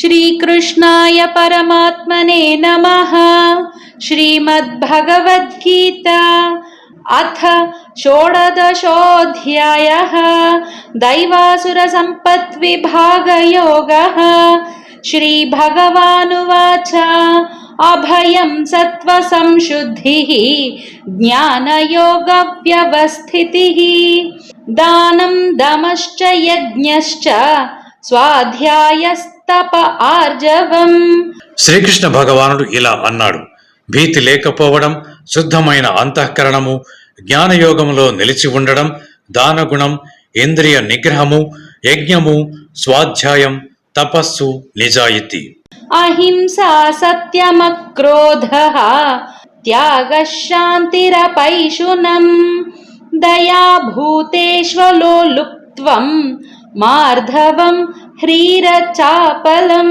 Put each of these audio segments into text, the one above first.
श्रीकृष्णाय परमात्मने नमः। श्रीमद्भगवद्गीता अथ षोडदशोऽध्यायः दैवासुरसम्पद्विभागयोगः। श्रीभगवानुवाच अभयं सत्त्वसंशुद्धिः ज्ञानयोगव्यवस्थितिः। दानं दमश्च यज्ञश्च స్వాధ్యాయస్తప ఆర్జవం. శ్రీకృష్ణ భగవానుడు ఇలా అన్నాడు. భీతి లేకపోవడం శుద్ధమైన అంతఃకరణము జ్ఞానయోగములో నిలిచి ఉండడం దానగుణం ఇంద్రియ నిగ్రహము యజ్ఞము స్వాధ్యాయం తపస్సు నిజాయితీ. అహింసా సత్యమక్రోధ త్యాగ శాంతిరపైషునం దయా భూతేష్వలోలుప్త్వం మార్ధవం హ్రీరచాపలం.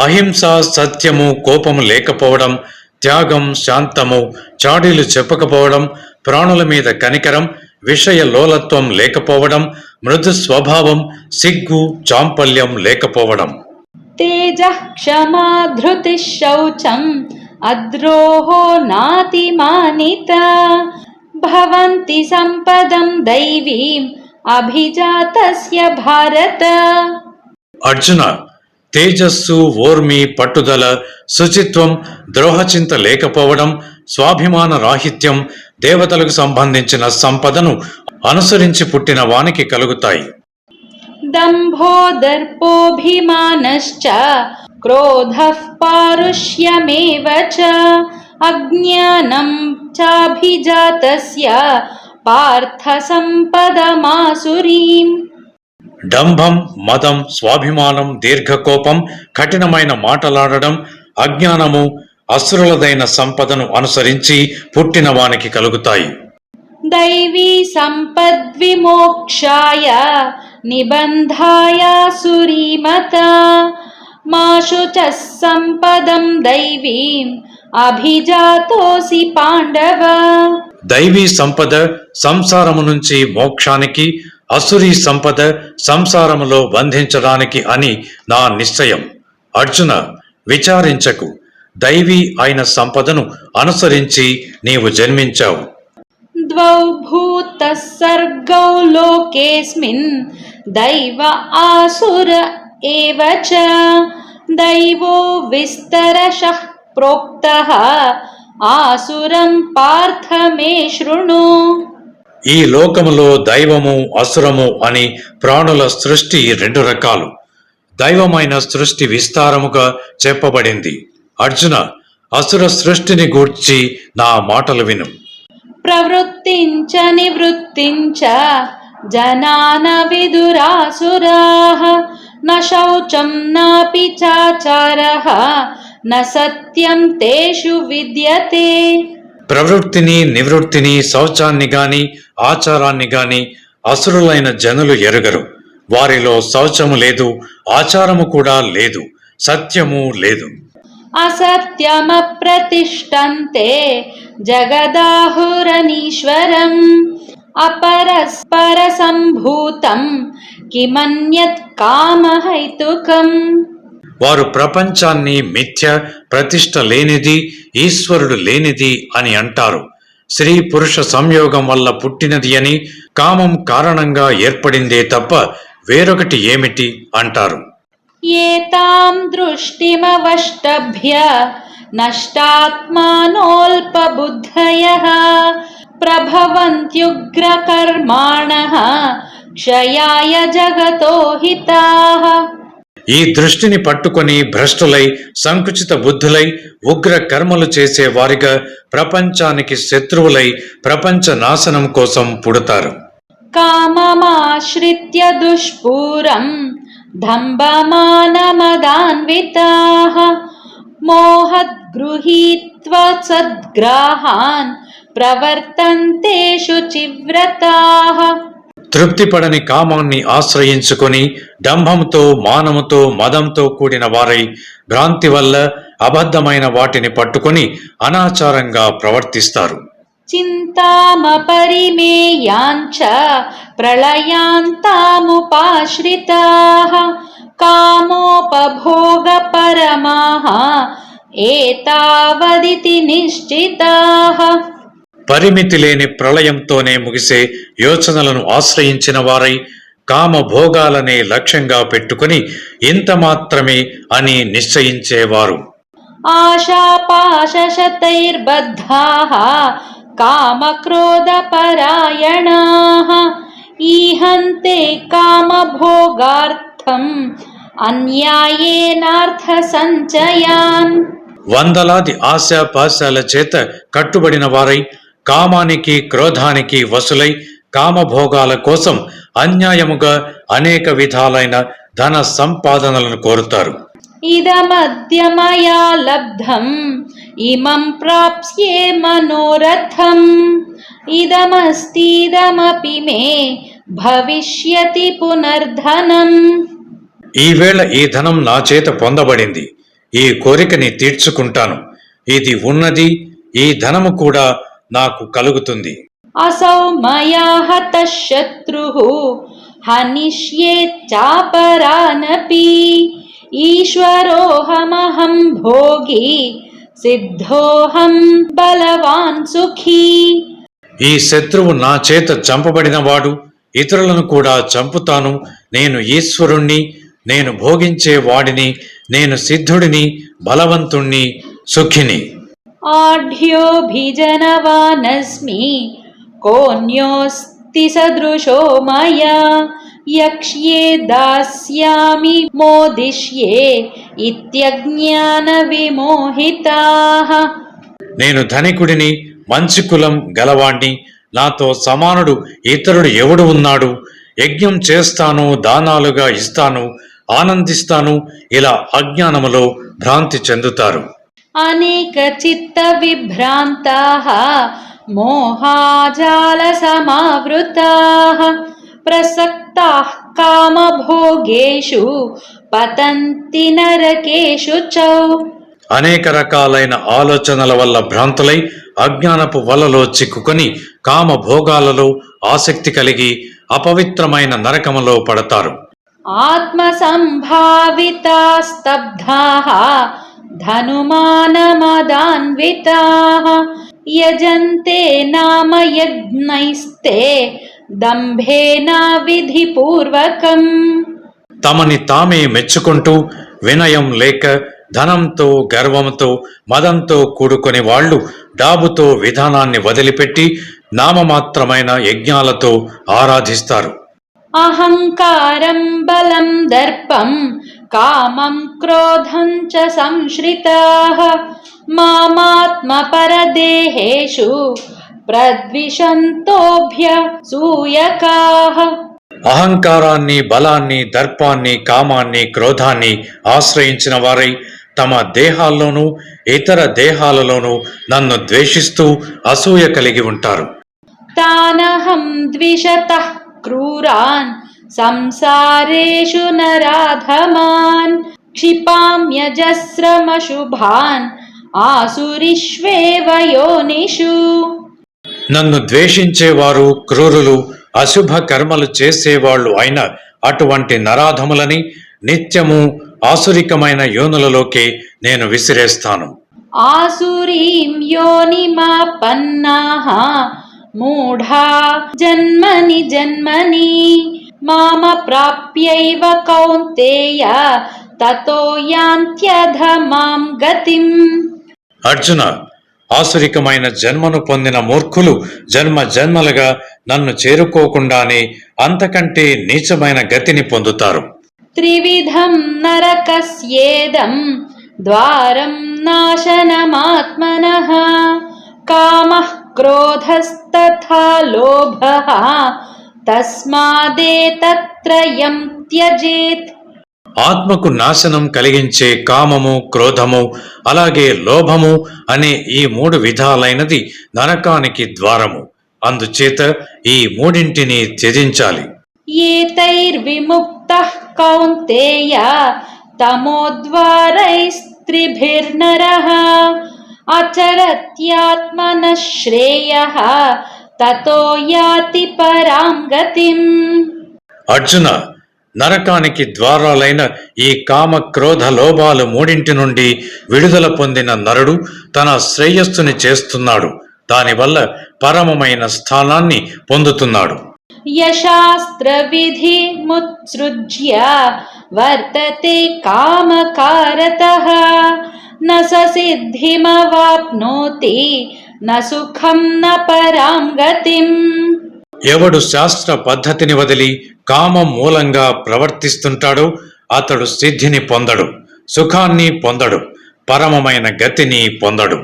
అహింస సత్యము కోపము లేకపోవడం త్యాగం శాంతము చాడీలు చెప్పకపోవడం ప్రాణుల మీద కనికరం విషయ లోలత్వం లేకపోవడం మృదు స్వభావం సిగ్గు చాంపల్యం లేకపోవడం. తేజ క్షమా ధృతి శౌచం అద్రోహో నాతిమానిత. భవంతి సంపదం దైవీం అభిజాతస్య భారత. అర్జున తేజస్సు ఓర్మి పట్టుదల శుచిత్వం ద్రోహచింత లేకపోవడం స్వాభిమాన రాహిత్యం దేవతలకు సంబంధించిన సంపదను అనుసరించి పుట్టిన వానికి కలుగుతాయి. దంభోదర్పోభిమానశ్చ క్రోధ పారుష్యమేవ అజ్ఞానం చాభిజాతస్య పార్థసంపదమాసురీం. డంభం మదం స్వాభిమానం దీర్ఘకోపం కఠినమైన మాటలాడడం అజ్ఞానము అసురులదైన సంపదను అనుసరించి పుట్టిన వానికి కలుగుతాయి. దైవీ సంపద్విమోక్షాయ నిబంధాయ సురీమత మాశుచ సంపదం దైవీం అభిజాతోసి పాండవ. దైవీ సంపద సంసారము నుంచి మోక్షానికి అసురి సంపద సంసారములో బంధించడానికి అని నా నిశ్చయం. అర్జున విచారించకు. దైవీ అయిన సంపదను అనుసరించి నీవు జన్మించావు. ద్వౌ సర్గౌ లోకేస్మిన్ దైవ ఆసుర ఏవచ దైవో విస్తరశ ప్రోక్త. ఆసురం పార్థమే శృణు. ఈ లోకములో దైవము అసురము అని ప్రాణుల సృష్టి రెండు రకాలు. దైవమైన సృష్టి విస్తారముగా చెప్పబడింది. అర్జున అసుర సృష్టిని గూర్చి నా మాటలు విను. ప్రవృత్తించని వృత్తించ జనాన విదురాసురాః న శౌచం నాపి న సత్యం తేషు విద్యతే. ప్రవృత్తిని నివృత్తిని శౌచాన్ని గాని ఆచారాన్ని గాని అసురులైన జనులు ఎరుగరు. వారిలో శౌచము లేదు ఆచారము కూడా లేదు సత్యము లేదు. అసత్యమ ప్రతిష్టంతే జగదాహురనీశ్వరం అపరస్పర సంభూతం కిమన్యత్ కామహైతుకం. వారు ప్రపంచాన్ని మిథ్య ప్రతిష్ట లేనిది ఈశ్వరుడు లేనిది అని అంటారు. స్త్రీ పురుష సంయోగం వల్ల పుట్టినది అని కామం కారణంగా ఏర్పడిందే తప్ప వేరొకటి ఏమిటి అంటారు. ఏతాం దృష్టిమవష్టభ్య నష్టాత్మానోల్పబుద్ధయ క్షయాయ జగతో హితాః ఈ దృష్టిని పట్టుకొని భ్రష్టులై సంకుచిత బుద్ధులై ఉగ్ర కర్మలు చేసే వారిగా ప్రపంచానికి శత్రువులై ప్రపంచ నాశనం కోసం పుడతారు. కామమాశ్రిత్య దుష్పూరం దంభమానమదాన్వితాః మోహద్గృహీత్వ సద్గ్రాహాన్ ప్రవర్తంతేషు శుచివ్రతాః. తృప్తిపడని కామాన్ని ఆశ్రయించుకొని డంభంతో మానముతో మదంతో కూడిన వారై భ్రాంతి వల్ల అబద్ధమైన వాటిని పట్టుకొని అనాచారంగా ప్రవర్తిస్తారు. చింతామపరిమేయాంచ ప్రళయాంతాముపాశ్రితా కామోపభోగ పరమాహ ఏతావదితి నిశ్చితాః పరిమితి లేని ప్రళయంతోనే ముగిసే యోచనలను ఆశ్రయించిన వారై కామ భోగాలనే లక్ష్యంగా పెట్టుకుని ఇంత మాత్రమే అని నిశ్చయించేవారు. ఈహంతే కామభోగార్థం వందలాది ఆశాపాశాల చేత కట్టుబడిన వారై కామానికి క్రోధానికి వసులై కామభోగాల కోసం అన్యాయముగా అనేక విధాలైన ధన సంపాదనలను కోరుతారు. ఇదమద్యమయా ఇమం ప్రాప్స్యే మనోరథం. ఇదమస్తిదమపి మే భవిష్యతి పునర్ధనం. ఈవేళ ఈ ధనం నా చేత పొందబడింది. ఈ కోరికని తీర్చుకుంటాను. ఇది ఉన్నది ఈ ధనము కూడా నాకు కలుగుతుంది. ఈశ్వరోహమహం భోగి సిద్ధోహం బలవాన్ సుఖీ. ఈ శత్రువు నా చేత చంపబడినవాడు ఇతరులను కూడా చంపుతాను. నేను ఈశ్వరుణ్ణి నేను భోగించే వాడిని నేను సిద్ధుడిని బలవంతుణ్ణి సుఖిని. आढ्योऽभिजनवानस्मि कोऽन्योऽस्ति सदृशो मया यक्ष्ये दास्यामि मोदिष्ये इत्यज्ञानविमोहिताः నేను ధనికుడిని మంచి కులం గలవాణ్ణి నాతో సమానుడు ఇతరుడు ఎవడు ఉన్నాడు యజ్ఞం చేస్తాను దానాలుగా ఇస్తాను ఆనందిస్తాను ఇలా అజ్ఞానములో భ్రాంతి చెందుతారు अनेकचित्तविभ्रान्ताः मोहाजालसमावृताः प्रसक्ताः कामभोगेषु पतन्ति नरकेषु च అనేక రకాలైన ఆలోచనల వల్ల భ్రాంతులై అజ్ఞానపు వలలో చిక్కుకొని కామ భోగాలలో ఆసక్తి కలిగి అపవిత్రమైన నరకములో పడతారు आत्मसम्भावितास्तब्धाः धनुमानमदान्विताः यजन्ते नाम यज्ञैस्ते दम्भेन विधिपूर्वकम् తమని తామే మెచ్చుకుంటూ వినయం లేక ధనంతో గర్వంతో మదంతో కూడుకొని వాళ్ళు డాబుతో విధానాన్ని వదిలిపెట్టి నామమాత్రమైన యజ్ఞాలతో ఆరాధిస్తారు అహంకారం బలం దర్పం కామం క్రోధం చ సంశ్రితాః. మామాత్మపరదేహేషు ప్రద్విషంతోభ్య సూయకాః. అహంకారాన్ని బలాన్ని దర్పాన్ని కామాన్ని క్రోధాన్ని ఆశ్రయించిన వారై తమ దేహాల్లోనూ ఇతర దేహాలలోనూ నన్ను ద్వేషిస్తూ అసూయ కలిగి ఉంటారు. తానహం ద్విషతః. क्रूरान् संसारेषु नराधमान् क्षिपाम्यजस्रमशुभान् आसुरिष्वेव योनिषु నన్ను ద్వేషించేవారు క్రూరులు అశుభ కర్మలు చేసేవాళ్ళు అయిన అటువంటి నరాధములని నిత్యము ఆసురికమైన యోనులలోకే నేను విసిరేస్తాను आसुरीं మూఢా? జన్మని జన్మని మామ ప్రాప్యైవ కౌంతేయ తతో యాంత్యధమాం గతిం. అర్జున ఆసురికమైన జన్మను పొందిన మూర్ఖులు జన్మ జన్మలుగా నన్ను చేరుకోకుండానే అంతకంటే నీచమైన గతిని పొందుతారు. త్రివిధం నరకస్యేదం ద్వారం నాశనమాత్మన. కామ क्रोधस्तथा लोभः तस्मादेतत्त्रयं त्यजेत् ఆత్మకు నాశనం కలిగించే కామము క్రోధము అలాగే లోభము అనే ఈ మూడు విధాలైనది నరకానికి ద్వారము అందుచేత ఈ మూడింటిని త్యజించాలి एतैर्विमुक्तः कौन्तेय तमोद्वारैस्त्रिभिर्नरः आचरत्यात्मनः श्रेयः ततो याति परां गतिम् అర్జున నరకానికి ద్వారాలైన ఈ కామ క్రోధ లోభాలు మూడింటి నుండి విడుదల పొందిన నరుడు తన శ్రేయస్సుని చేస్తున్నాడు దానివల్ల పరమమైన స్థానాన్ని పొందుతున్నాడు यशास्त्रविधिमुत्सृज्य वर्तते कामकारतः న स సిద్ధిమవాప్నోతి నసుఖం న పరాం గతిం. ఎవడు శాస్త్ర పద్ధతిని వదిలి కామం మూలంగా ప్రవర్తిస్తుంటాడో అతడు సిద్ధిని పొందడు సుఖాన్ని పొందడు పరమమైన గతిని పొందడు.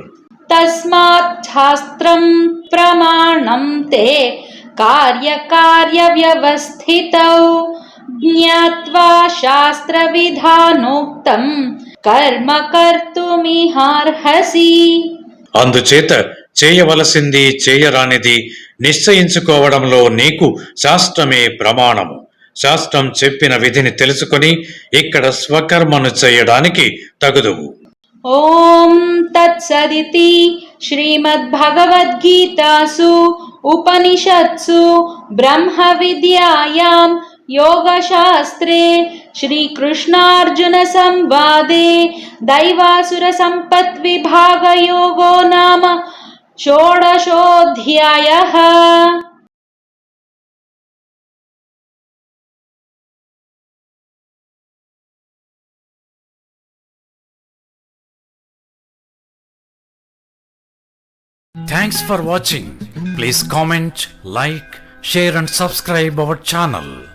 తస్మాత్ శాస్త్రం ప్రమాణం తే కార్యకార్య వ్యవస్థిత జ్ఞాత్వా శాస్త్ర విధానోక్తం కర్మ కర్తుమిహార్హసి అందుచేత చేయవలసింది చేయరానిది నిశ్చయించుకోవడంలో నీకు శాస్త్రమే ప్రమాణము. శాస్త్రం చెప్పిన విధిని తెలుసుకుని ఇక్కడ స్వకర్మను చేయడానికి తగుదువు. ఓం తత్సదితి శ్రీమద్భగవద్గీతాసు ఉపనిషత్సు బ్రహ్మ విద్యాయాం योगशास्त्रे श्रीकृष्णार्जुनसंवादे दैवासुरसम्पद्विभागयोगो नाम षोडशोऽध्यायः Thanks for watching. Please comment, like, share and subscribe our channel.